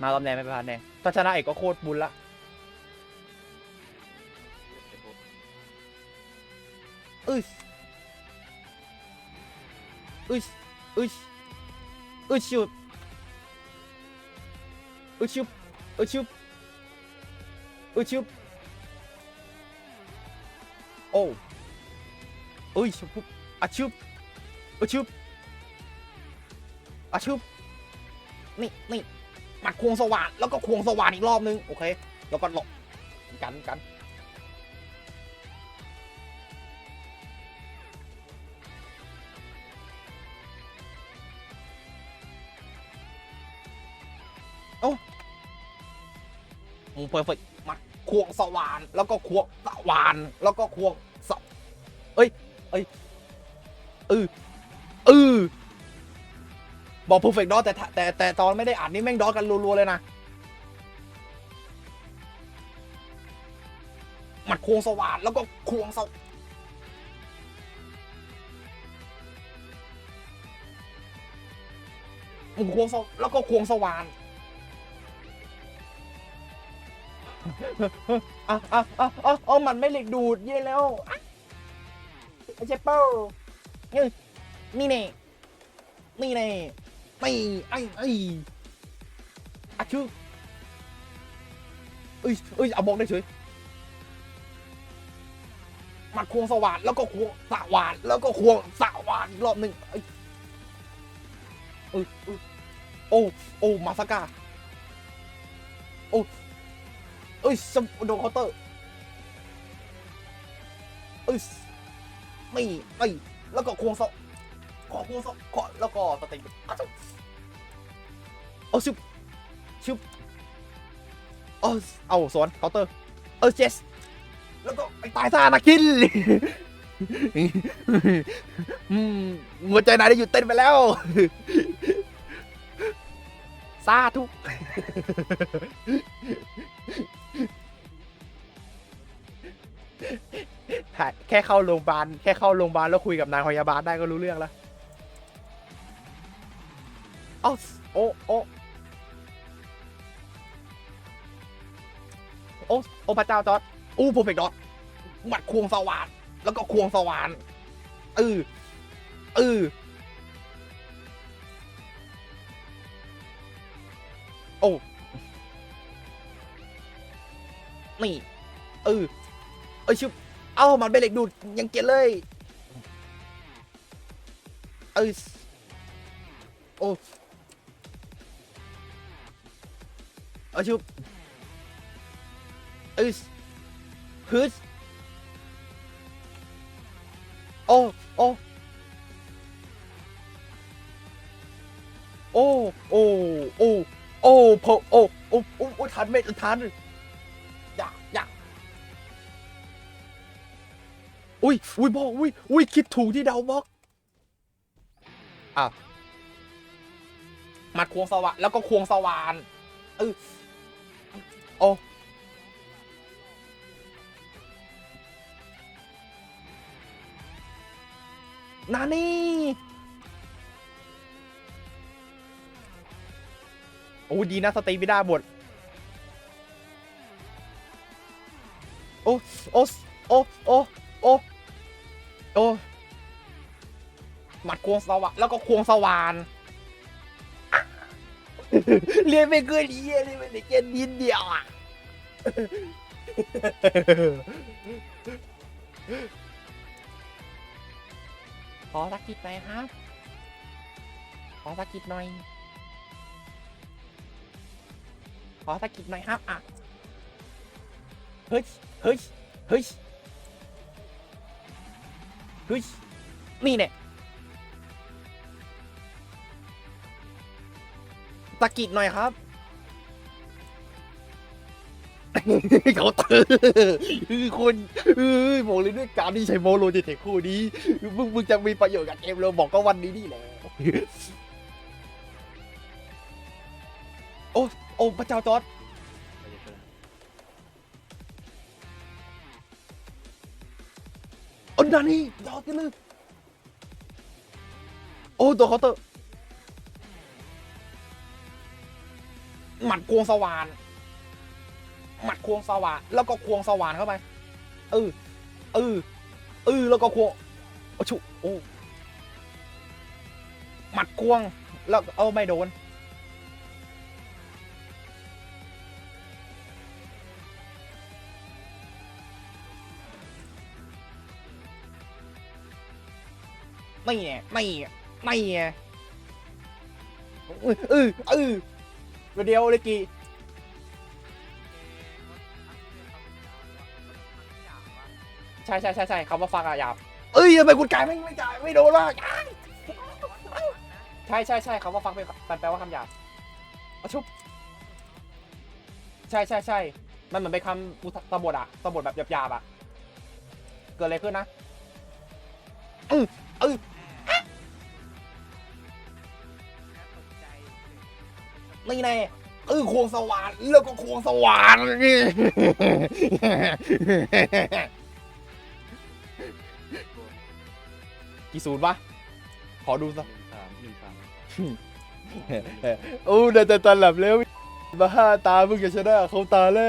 มารอบแน่ไม่พลาดแน่ถ้าชนะเอกก็โคตรบุญละเอ้ยเอ้ยเอ้ยเอ้ยชิวเอ้ยชิวเอ้ยชิวเอ้ยชิวโอ้เอ้ยชุบอะชิวเอ้ยชิวอะชิวนี่นี่ หมัดควงสว่านแล้วก็ควงสว่านอีกรอบนึงโอเค แล้วก็หลบกันกันโอ้มึงเพอร์เฟกมัดควงสว่าน แล้วก็ควงสว่าน แล้วก็ควงสเอ้ยเอ้ยเออเออ บอกเพอร์เฟกดอแต่แต่แต่ตอนไม่ได้อ่านนี่แม่งดอกันรัวๆเลยนะหมัดควงสว่านแล้วก็ควงสวมึงควงสแล้วก็ควงสว่านอะอะอะอะอ๋อมันไม่เหล็กดูดเย่แล้วไอ้เจเปิลนี่นี่เน่นี่เน่ ไม่ไอ้ไอ้อะชื่อเอ้ยเอ้ยเอาบอกได้เฉยหมัดควงสว่านแล้วก็ควงสว่านแล้วก็ควงสว่านอีกรอบหนึ่งเอ้ยเอ้ยเอ้ยโอ้โอ้มาสก้าเอ้ยสมโดนเคาน์เตอร์เอ้ยไม่ไม่แล้วก็ควงซ อกขอควงซอกขอแล้วก็สเต็กอ้าวเอาชุบชุบเอาเอาสวนเคาน์เตอร์เออเจสแล้วก็ไปตายซานาคินอืมหัวใจนายได้หยุดเต้นไปแล้วซาทุกแค่เข้าโรงพยาบาลแค่เข้าโรงพยาบาลแล้วคุยกับนายพยาบาลได้ก็รู้เรื่องแล้วเอ้าโอ้โอ้โอ้โอ้พระเจ้าจอดอู้เพอร์เฟกต์ดอทหมัดควงสว่านแล้วก็ควงสว่านเออเออโอ้นี่เออเอ้ยชุบเอ้ามันเป็นเหล็กดูดยังเกลียดเลยเอ้ยโอ้ เอาชุบอ้ยฮึดโอ้โอ้โอ้โอ้โอ้โอ้พอโอ้โอ้โอ้โอ้ทันไม่ทันอย่าอย่าอุ้ยอุ้ยบอกอุ้ยอุ้ยคิดถูกที่เดาบอกอะมัดควงสว่านแล้วก็ควงสว่านเออ โอ้นานี่โอ้ดีนะสตีไม่ได้หมดโอ้โอ้โอ้โอ้โอ้โอ้หมัดควงสว่านแล้วก็ควงสว่าน เรียนไม่เกินเยี่ยเลยมันเรียนนิดเดียวอะขอสักกิดหน่อยครับ ขอสักกิดหน่อย ขอสักกิดหน่อยครับอะเฮ้ยเฮ้ยเฮ้ยเฮ้ยนี่เนี่ย ตะกิดหน่อยครับ เขาเตอคือคนเอ้ยบอกเลยด้วยการที่ใช้โมโลจิเทคคู่นี้มึงมึงจะมีประโยชน์กับเกมเราบอกก็วันนี้นี่แหละโอ้โอ้พระเจ้าจอร์ดโอ้นานี่ยอดกันเลยโอ้ตัวเคาเตอร์ หมัดควงสว่าน หมัดควงสว่าน แล้วก็ควงสว่านเข้าไป เออ เออ เออ แล้วก็ควงโอชุโอ้หมัดควง แล้วเอาไม่โดน ไม่ไงไม่ไงไม่ไงเออเออ เออเดียวเลยกี่ใช่ใช่ใช่ใช่คำว่าฟังอะหยาบเอ้ยทำไมคุณกายไม่ไม่จ่ายไม่โดนล่ะใช่ใช่ใช่คำว่าฟังเป็นมันแปลว่าคำหยาบเอาชุบใช่ใช่ใช่มันเหมือนเป็นคำอุทตบทอะตบทแบบหยาบๆอะเกิดอะไรขึ้นนะเออเออ นี่แน่เออควงสว่านแล้วก็ควงสว่านนี่กี่ศูนย์วะขอดูสักหนึ่งสามหนึ่งสามโอ้เดี๋ยวจะตาหลับแล้วมาห้าตาเพิ่งจะชนะเขาตาแรก